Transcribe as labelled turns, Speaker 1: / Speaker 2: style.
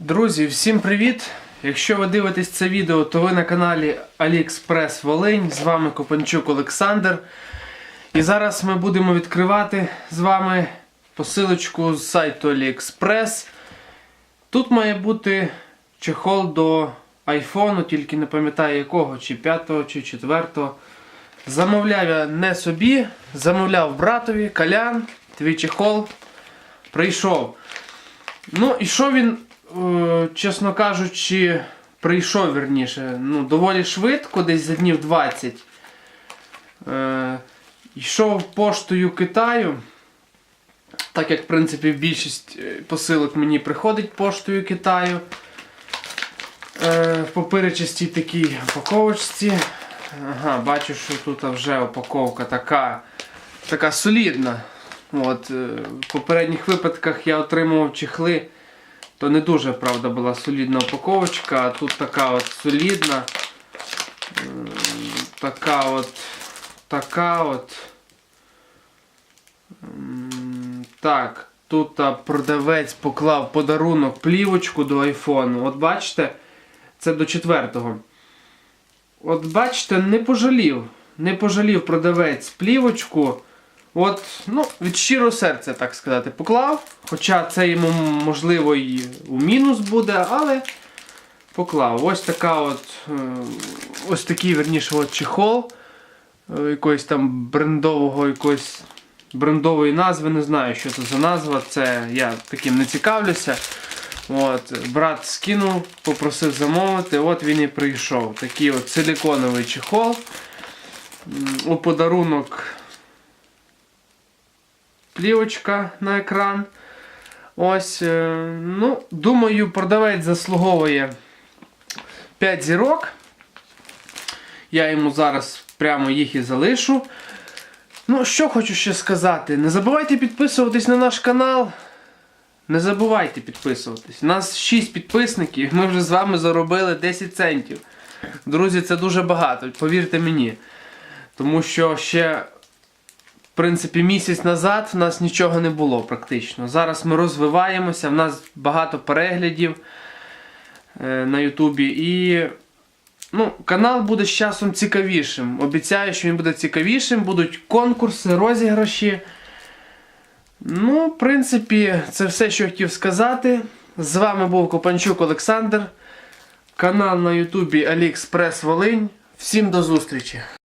Speaker 1: Друзі, всім привіт! Якщо ви дивитесь це відео, то ви на каналі AliExpress Волинь. З вами Копанчук Олександр. І зараз ми будемо відкривати з вами посилочку з сайту AliExpress. Тут має бути чехол до айфону, тільки не пам'ятаю якого, чи 5 чи 4 Замовляв я не собі, замовляв братові, Колян, твій чехол прийшов. Ну, і що він, чесно кажучи, прийшов верніше, ну, доволі швидко, десь за днів 20. Е, йшов поштою Китаю. Так як, в принципі, більшість е, посилок мені приходить поштою Китаю. Е, в поперечистій такій упаковочці. Ага, бачу, що тут вже упаковка така, така солідна. От, е, в попередніх випадках я отримував чехли, то не дуже, правда, була солідна упаковочка, а тут така от солідна. Така от. Така от. Так, тут продавець поклав подарунок плівочку до айфону. От бачите, це до четвертого. От бачите, не пожалів. Не пожалів продавець плівочку. От, ну, від щирого серця, так сказати, поклав. Хоча це йому, можливо, і у мінус буде, але поклав. Ось така от, е, ось такий, верніше, от чехол. е, Якоїсь там брендового, якоїсь брендової назви, не знаю, що це за назва. Це я таким не цікавлюся. От, брат скинув, попросив замовити, от він і прийшов. Такий от силіконовий чехол. У подарунок плівочка на екран. Ось, е, ну, думаю, продавець заслуговує 5 зірок. Я йому зараз прямо їх і залишу. Ну, що хочу ще сказати. Не забувайте підписуватись на наш канал. Не забувайте підписуватись. У нас 6 підписників, ми вже з вами заробили 10 центів. Друзі, це дуже багато, повірте мені. Тому що ще, принципі, місяць назад в нас нічого не було практично. Зараз ми розвиваємося, в нас багато переглядів е, на Ютубі. І ну, канал буде з часом цікавішим. Обіцяю, що він буде цікавішим, будуть конкурси, розіграші. Ну, в принципі, це все, що я хотів сказати. З вами був Копанчук Олександр. Канал на Ютубі AliExpress Волинь. Всім до зустрічі!